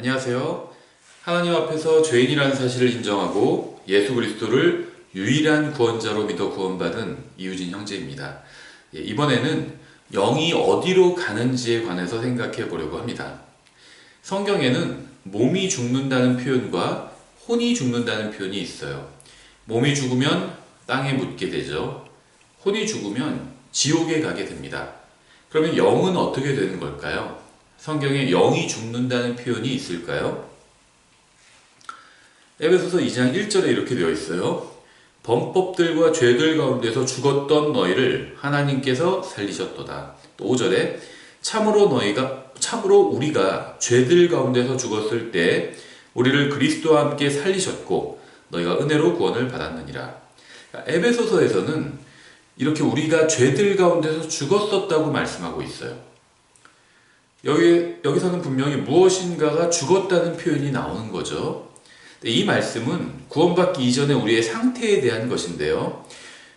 안녕하세요. 하나님 앞에서 죄인이라는 사실을 인정하고 예수 그리스도를 유일한 구원자로 믿어 구원받은 이유진 형제입니다. 예, 이번에는 영이 어디로 가는지에 관해서 생각해 보려고 합니다. 성경에는 몸이 죽는다는 표현과 혼이 죽는다는 표현이 있어요. 몸이 죽으면 땅에 묻게 되죠. 혼이 죽으면 지옥에 가게 됩니다. 그러면 영은 어떻게 되는 걸까요? 성경에 영이 죽는다는 표현이 있을까요? 에베소서 2장 1절에 이렇게 되어 있어요. 범법들과 죄들 가운데서 죽었던 너희를 하나님께서 살리셨도다. 또 5절에 참으로 너희가 참으로 우리가 죄들 가운데서 죽었을 때 우리를 그리스도와 함께 살리셨고 너희가 은혜로 구원을 받았느니라. 그러니까 에베소서에서는 이렇게 우리가 죄들 가운데서 죽었었다고 말씀하고 있어요. 여기, 여기서는 분명히 무엇인가가 죽었다는 표현이 나오는 거죠. 이 말씀은 구원받기 이전에 우리의 상태에 대한 것인데요.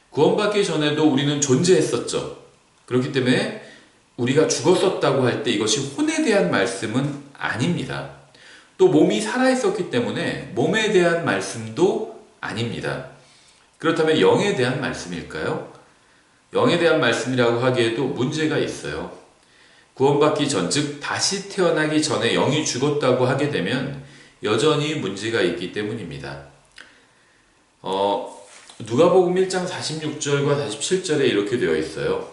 구원받기 전에도 우리는 존재했었죠. 그렇기 때문에 우리가 죽었었다고 할 때 이것이 혼에 대한 말씀은 아닙니다. 또 몸이 살아있었기 때문에 몸에 대한 말씀도 아닙니다. 그렇다면 영에 대한 말씀일까요? 영에 대한 말씀이라고 하기에도 문제가 있어요. 구원받기 전, 즉, 다시 태어나기 전에 영이 죽었다고 하게 되면 여전히 문제가 있기 때문입니다. 어, 누가복음 1장 46절과 47절에 이렇게 되어 있어요.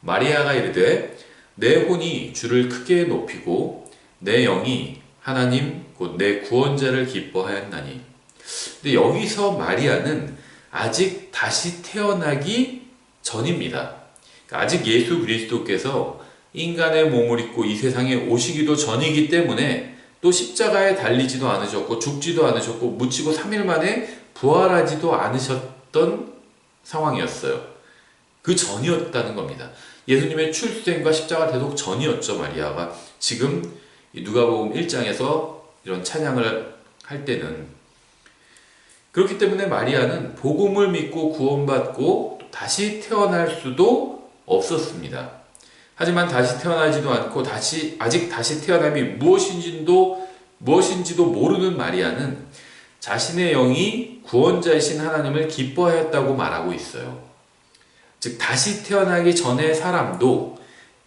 마리아가 이르되 내 혼이 주를 크게 높이고 내 영이 하나님 곧 내 구원자를 기뻐하였나니. 근데 여기서 마리아는 아직 다시 태어나기 전입니다. 그러니까 아직 예수 그리스도께서 인간의 몸을 입고 이 세상에 오시기도 전이기 때문에 또 십자가에 달리지도 않으셨고 죽지도 않으셨고 묻히고 3일 만에 부활하지도 않으셨던 상황이었어요. 그 전이었다는 겁니다. 예수님의 출생과 십자가 대속 전이었죠, 마리아가. 지금 누가복음 1장에서 이런 찬양을 할 때는 그렇기 때문에 마리아는 복음을 믿고 구원받고 다시 태어날 수도 없었습니다. 하지만 다시 태어나지도 않고 다시 아직 다시 태어남이 무엇인지도 무엇인지도 모르는 마리아는 자신의 영이 구원자이신 하나님을 기뻐하였다고 말하고 있어요. 즉 다시 태어나기 전의 사람도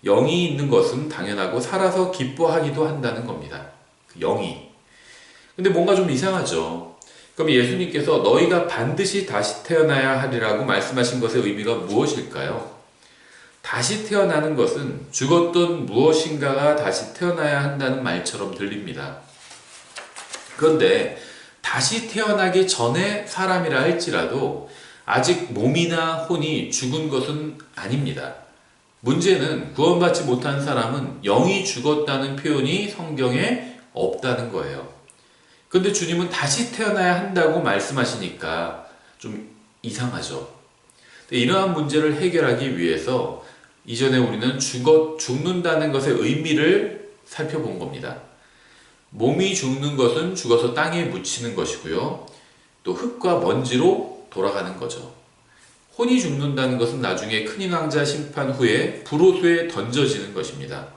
영이 있는 것은 당연하고 살아서 기뻐하기도 한다는 겁니다. 그 영이. 근데 뭔가 좀 이상하죠. 그럼 예수님께서 너희가 반드시 다시 태어나야 하리라고 말씀하신 것의 의미가 무엇일까요? 다시 태어나는 것은 죽었던 무엇인가가 다시 태어나야 한다는 말처럼 들립니다. 그런데 다시 태어나기 전에 사람이라 할지라도 아직 몸이나 혼이 죽은 것은 아닙니다. 문제는 구원받지 못한 사람은 영이 죽었다는 표현이 성경에 없다는 거예요. 근데 주님은 다시 태어나야 한다고 말씀하시니까 좀 이상하죠. 이러한 문제를 해결하기 위해서 이전에 우리는 죽어, 죽는다는 것의 의미를 살펴본 겁니다. 몸이 죽는 것은 죽어서 땅에 묻히는 것이고요. 또 흙과 먼지로 돌아가는 거죠. 혼이 죽는다는 것은 나중에 큰인 왕자 심판 후에 불호수에 던져지는 것입니다.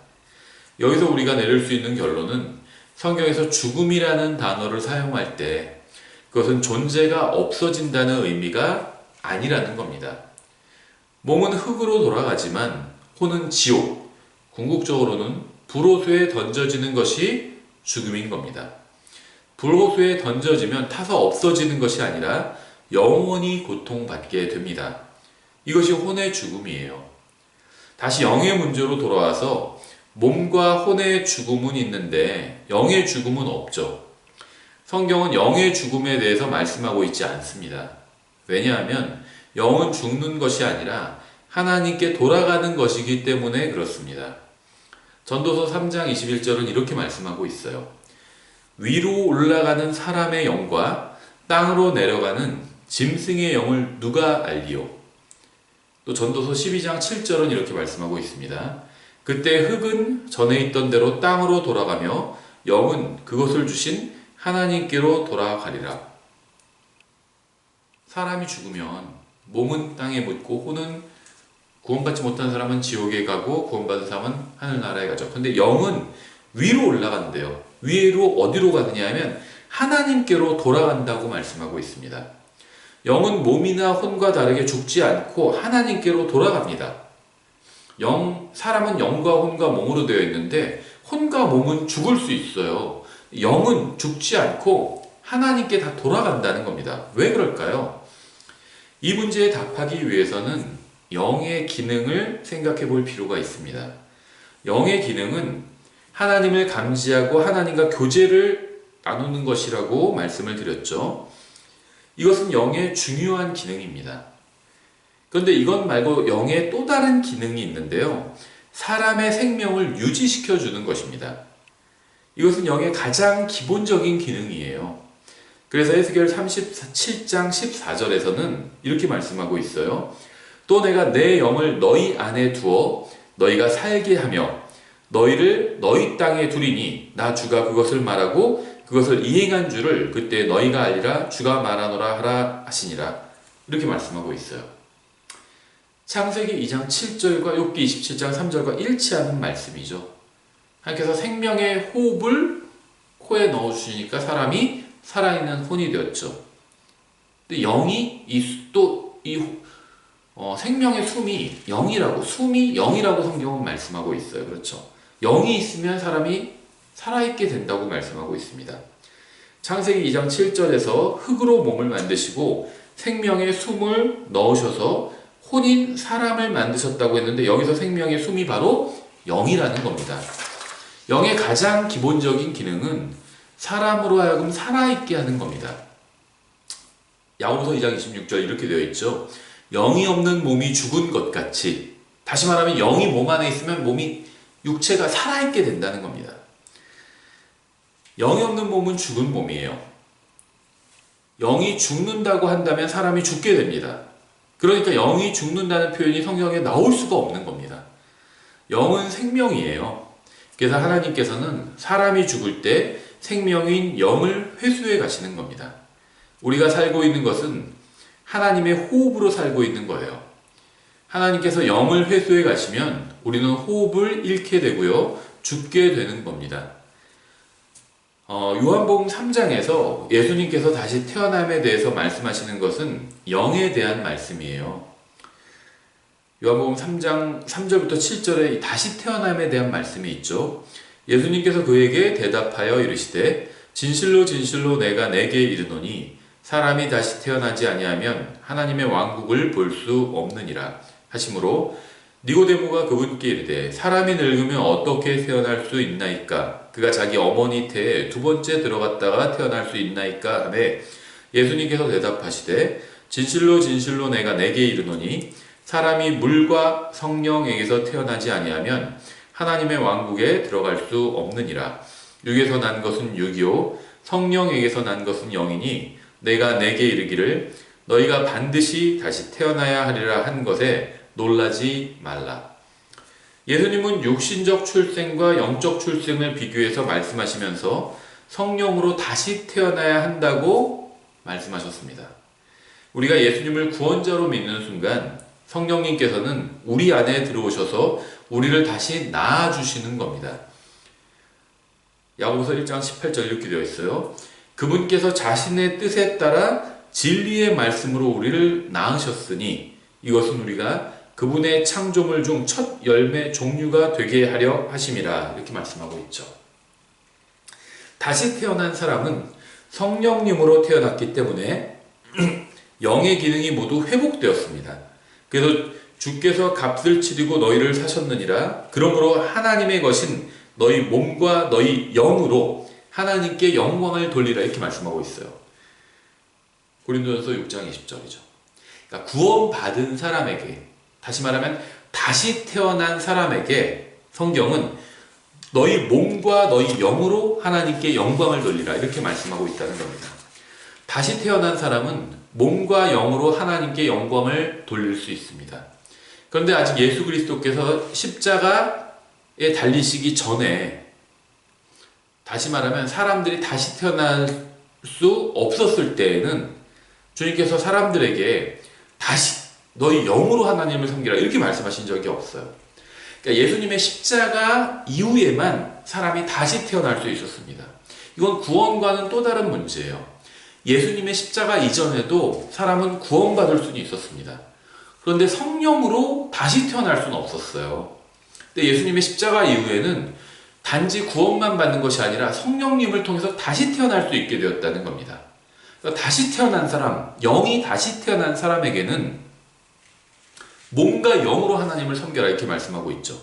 여기서 우리가 내릴 수 있는 결론은 성경에서 죽음이라는 단어를 사용할 때 그것은 존재가 없어진다는 의미가 아니라는 겁니다. 몸은 흙으로 돌아가지만 혼은 지옥, 궁극적으로는 불호수에 던져지는 것이 죽음인 겁니다. 불호수에 던져지면 타서 없어지는 것이 아니라 영원히 고통받게 됩니다. 이것이 혼의 죽음이에요. 다시 영의 문제로 돌아와서 몸과 혼의 죽음은 있는데 영의 죽음은 없죠. 성경은 영의 죽음에 대해서 말씀하고 있지 않습니다. 왜냐하면 영은 죽는 것이 아니라 하나님께 돌아가는 것이기 때문에 그렇습니다. 전도서 3장 21절은 이렇게 말씀하고 있어요. 위로 올라가는 사람의 영과 땅으로 내려가는 짐승의 영을 누가 알리요? 또 전도서 12장 7절은 이렇게 말씀하고 있습니다. 그때 흙은 전에 있던 대로 땅으로 돌아가며 영은 그것을 주신 하나님께로 돌아가리라. 사람이 죽으면 몸은 땅에 묻고 혼은 구원받지 못한 사람은 지옥에 가고 구원받은 사람은 하늘나라에 가죠. 근데 영은 위로 올라간대요. 위로 어디로 가느냐 하면 하나님께로 돌아간다고 말씀하고 있습니다. 영은 몸이나 혼과 다르게 죽지 않고 하나님께로 돌아갑니다. 영, 사람은 영과 혼과 몸으로 되어 있는데 혼과 몸은 죽을 수 있어요. 영은 죽지 않고 하나님께 다 돌아간다는 겁니다. 왜 그럴까요? 이 문제에 답하기 위해서는 영의 기능을 생각해 볼 필요가 있습니다. 영의 기능은 하나님을 감지하고 하나님과 교제를 나누는 것이라고 말씀을 드렸죠. 이것은 영의 중요한 기능입니다. 그런데 이것 말고 영의 또 다른 기능이 있는데요. 사람의 생명을 유지시켜 주는 것입니다. 이것은 영의 가장 기본적인 기능이에요. 그래서 에스겔 37장 14절에서는 이렇게 말씀하고 있어요. 또 내가 내 영을 너희 안에 두어 너희가 살게 하며 너희를 너희 땅에 두리니 나 주가 그것을 말하고 그것을 이행한 줄을 그때 너희가 알리라 주가 말하노라 하라 하시니라 이렇게 말씀하고 있어요. 창세기 2장 7절과 욥기 27장 3절과 일치하는 말씀이죠. 하나님께서 생명의 호흡을 코에 넣어 주시니까 사람이 살아있는 혼이 되었죠. 근데 영이 또이 어, 생명의 숨이 영이라고 숨이 영이라고 성경은 말씀하고 있어요. 그렇죠? 영이 있으면 사람이 살아있게 된다고 말씀하고 있습니다. 창세기 2장 7절에서 흙으로 몸을 만드시고 생명의 숨을 넣으셔서 혼인 사람을 만드셨다고 했는데 여기서 생명의 숨이 바로 영이라는 겁니다. 영의 가장 기본적인 기능은 사람으로 하여금 살아있게 하는 겁니다. 야고보서 2장 26절 이렇게 되어 있죠. 영이 없는 몸이 죽은 것 같이 다시 말하면 영이 몸 안에 있으면 몸이 육체가 살아있게 된다는 겁니다. 영이 없는 몸은 죽은 몸이에요. 영이 죽는다고 한다면 사람이 죽게 됩니다. 그러니까 영이 죽는다는 표현이 성경에 나올 수가 없는 겁니다. 영은 생명이에요. 그래서 하나님께서는 사람이 죽을 때 생명인 영을 회수해 가시는 겁니다. 우리가 살고 있는 것은 하나님의 호흡으로 살고 있는 거예요. 하나님께서 영을 회수해 가시면 우리는 호흡을 잃게 되고요. 죽게 되는 겁니다. 어, 요한복음 3장에서 예수님께서 다시 태어남에 대해서 말씀하시는 것은 영에 대한 말씀이에요. 요한복음 3장 3절부터 7절에 다시 태어남에 대한 말씀이 있죠. 예수님께서 그에게 대답하여 이르시되 진실로 진실로 내가 내게 이르노니 사람이 다시 태어나지 아니하면 하나님의 왕국을 볼 수 없느니라 하시므로 니고데모가 그분께 이르되 사람이 늙으면 어떻게 태어날 수 있나이까? 그가 자기 어머니 태에 두 번째 들어갔다가 태어날 수 있나이까? 하매 예수님께서 대답하시되 진실로 진실로 내가 내게 이르노니 사람이 물과 성령에게서 태어나지 아니하면 하나님의 왕국에 들어갈 수 없느니라. 육에서 난 것은 육이요 성령에게서 난 것은 영이니 내가 내게 이르기를 너희가 반드시 다시 태어나야 하리라 한 것에 놀라지 말라. 예수님은 육신적 출생과 영적 출생을 비교해서 말씀하시면서 성령으로 다시 태어나야 한다고 말씀하셨습니다. 우리가 예수님을 구원자로 믿는 순간 성령님께서는 우리 안에 들어오셔서 우리를 다시 낳아 주시는 겁니다. 야고보서 1장 18절 이렇게 되어 있어요. 그분께서 자신의 뜻에 따라 진리의 말씀으로 우리를 낳으셨으니 이것은 우리가 그분의 창조물 중 첫 열매 종류가 되게 하려 하심이라 이렇게 말씀하고 있죠. 다시 태어난 사람은 성령님으로 태어났기 때문에 영의 기능이 모두 회복되었습니다. 그래서 주께서 값을 치르고 너희를 사셨느니라. 그러므로 하나님의 것인 너희 몸과 너희 영으로 하나님께 영광을 돌리라 이렇게 말씀하고 있어요. 고린도전서 6장 20절이죠. 그러니까 구원받은 사람에게 다시 말하면 다시 태어난 사람에게 성경은 너희 몸과 너희 영으로 하나님께 영광을 돌리라 이렇게 말씀하고 있다는 겁니다. 다시 태어난 사람은 몸과 영으로 하나님께 영광을 돌릴 수 있습니다. 그런데 아직 예수 그리스도께서 십자가에 달리시기 전에 다시 말하면 사람들이 다시 태어날 수 없었을 때에는 주님께서 사람들에게 다시 너희 영으로 하나님을 섬기라 이렇게 말씀하신 적이 없어요. 그러니까 예수님의 십자가 이후에만 사람이 다시 태어날 수 있었습니다. 이건 구원과는 또 다른 문제예요. 예수님의 십자가 이전에도 사람은 구원받을 수는 있었습니다. 그런데 성령으로 다시 태어날 수는 없었어요. 근데 예수님의 십자가 이후에는 단지 구원만 받는 것이 아니라 성령님을 통해서 다시 태어날 수 있게 되었다는 겁니다. 다시 태어난 사람, 영이 다시 태어난 사람에게는 몸과 영으로 하나님을 섬겨라 이렇게 말씀하고 있죠.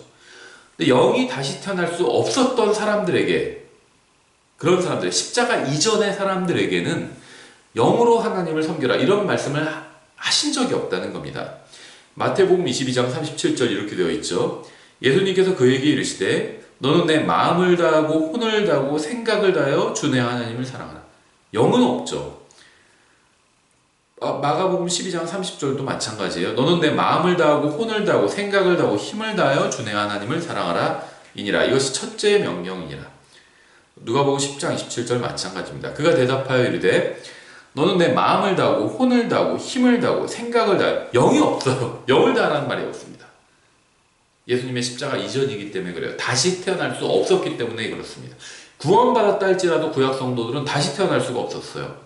근데 영이 다시 태어날 수 없었던 사람들에게 그런 사람들, 십자가 이전의 사람들에게는 영으로 하나님을 섬겨라 이런 말씀을 하- 하신 적이 없다는 겁니다. 마태복음 22장 37절 이렇게 되어 있죠. 예수님께서 그에게 이르시되 너는 내 마음을 다하고 혼을 다하고 생각을 다하여 주 내 하나님을 사랑하라. 영은 없죠. 아, 마가복음 12장 30절도 마찬가지예요. 너는 내 마음을 다하고 혼을 다하고 생각을 다하고 힘을 다하여 주 내 하나님을 사랑하라 이니라. 이것이 첫째 명령이니라. 누가복음 10장 27절 마찬가지입니다. 그가 대답하여 이르되 너는 내 마음을 다하고 혼을 다하고 힘을 다하고 생각을 다하여 영이 없어요. 영을 다하라는 말이 없습니다. 예수님의 십자가 이전이기 때문에 그래요. 다시 태어날 수 없었기 때문에 그렇습니다. 구원받았다 할지라도 구약 성도들은 다시 태어날 수가 없었어요.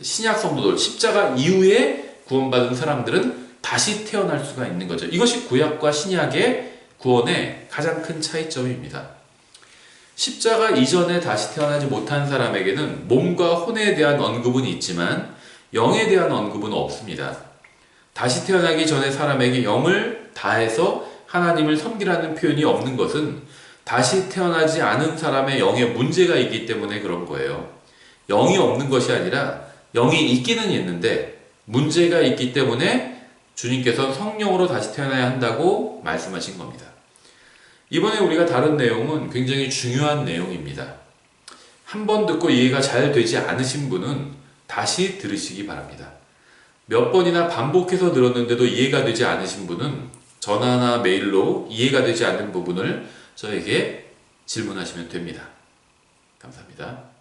신약 성도들 십자가 이후에 구원받은 사람들은 다시 태어날 수가 있는 거죠. 이것이 구약과 신약의 구원의 가장 큰 차이점입니다. 십자가 이전에 다시 태어나지 못한 사람에게는 몸과 혼에 대한 언급은 있지만 영에 대한 언급은 없습니다. 다시 태어나기 전에 사람에게 영을 다해서 하나님을 섬기라는 표현이 없는 것은 다시 태어나지 않은 사람의 영에 문제가 있기 때문에 그런 거예요. 영이 없는 것이 아니라 영이 있기는 있는데 문제가 있기 때문에 주님께서 성령으로 다시 태어나야 한다고 말씀하신 겁니다. 이번에 우리가 다룬 내용은 굉장히 중요한 내용입니다. 한 번 듣고 이해가 잘 되지 않으신 분은 다시 들으시기 바랍니다. 몇 번이나 반복해서 들었는데도 이해가 되지 않으신 분은 전화나 메일로 이해가 되지 않는 부분을 저에게 질문하시면 됩니다. 감사합니다.